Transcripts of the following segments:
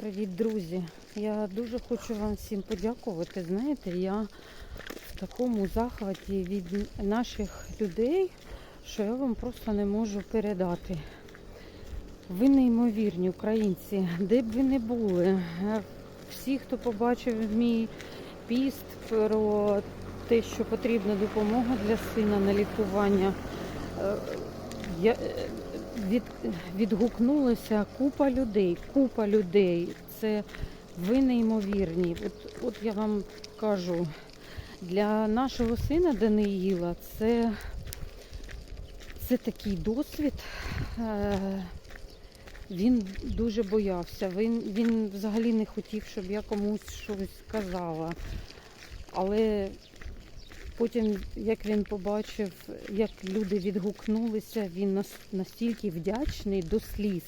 Привіт, друзі! Я дуже хочу вам всім подякувати. Знаєте, я в такому захваті від наших людей, що я вам просто не можу передати. Ви неймовірні українці, де б ви не були. Всі, хто побачив мій піст про те, що потрібна допомога для сина на лікування. е, Я, від, відгукнулася купа людей, купа людей. Це ви неймовірні. От, от я вам кажу, для нашого сина Даниїла це, це такий досвід. Е, Він дуже боявся. Він, він взагалі не хотів, щоб я комусь щось сказала. Але Потім, як він побачив, як люди відгукнулися, він настільки вдячний до сліз.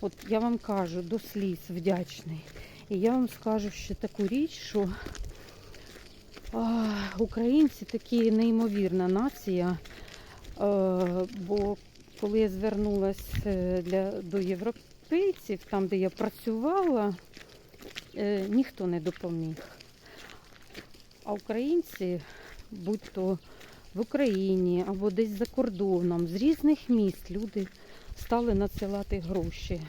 От я вам кажу, до сліз вдячний. І я вам скажу ще таку річ, що а, українці такі неймовірна нація. Е, бо коли я звернулася для, до європейців, там, де я працювала, е, ніхто не допоміг. А українці будь то в Україні або десь за кордоном, з різних міст люди стали надсилати гроші.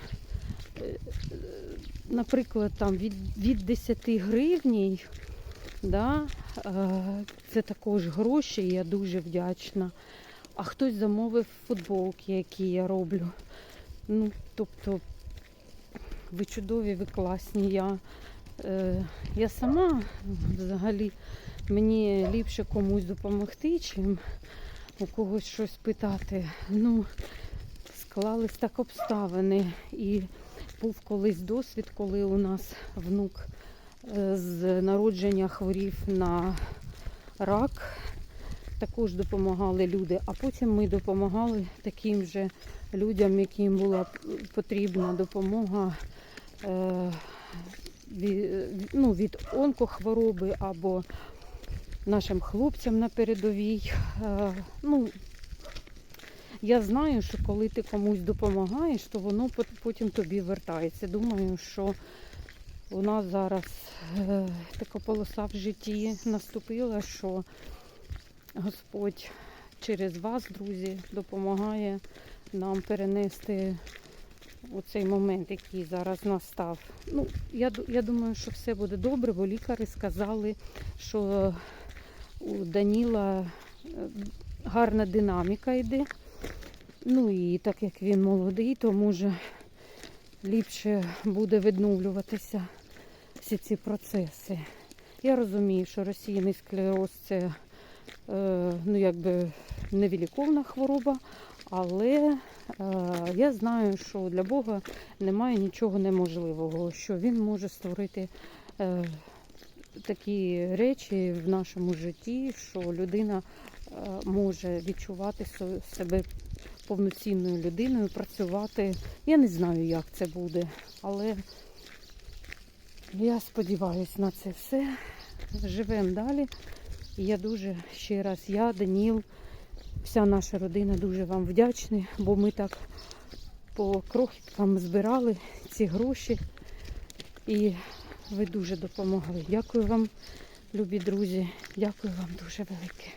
Е, е, Наприклад, там від, від 10 гривній, да, е, це також гроші, я дуже вдячна. А хтось замовив футболки, які я роблю. Ну, тобто, ви чудові, ви класні. Я, е, я сама взагалі мені ліпше комусь допомогти, чим у когось щось питати. Ну, склались так обставини. І був колись досвід, коли у нас внук е, з народження хворів на рак. Також допомагали люди, а потім ми допомагали таким же людям, яким була потрібна допомога е, ну, від онкохвороби або нашим хлопцям на передовій. Е, Ну, я знаю, що коли ти комусь допомагаєш, то воно потім тобі вертається. Думаю, що у нас зараз е, така полоса в житті наступила, що Господь через вас, друзі, допомагає нам перенести оцей момент, який зараз настав. Ну, я, я думаю, що все буде добре, бо лікарі сказали, що у Даніла е, гарна динаміка йде. Ну і так як він молодий, то може ліпше буде відновлюватися всі ці процеси. Я розумію, що розсіяний склероз це е, ну, якби невіліковна хвороба, але е, я знаю, що для Бога немає нічого неможливого, що Він може створити такі речі в нашому житті, що людина е, може відчувати себе повноцінною людиною, працювати. Я не знаю, як це буде, але я сподіваюся на це все. Живемо далі. Я дуже ще раз, я, Даніл, вся наша родина дуже вам вдячні, бо ми так по крохіткам збирали ці гроші. І ви дуже допомогли. Дякую вам, любі друзі. Дякую вам дуже велике.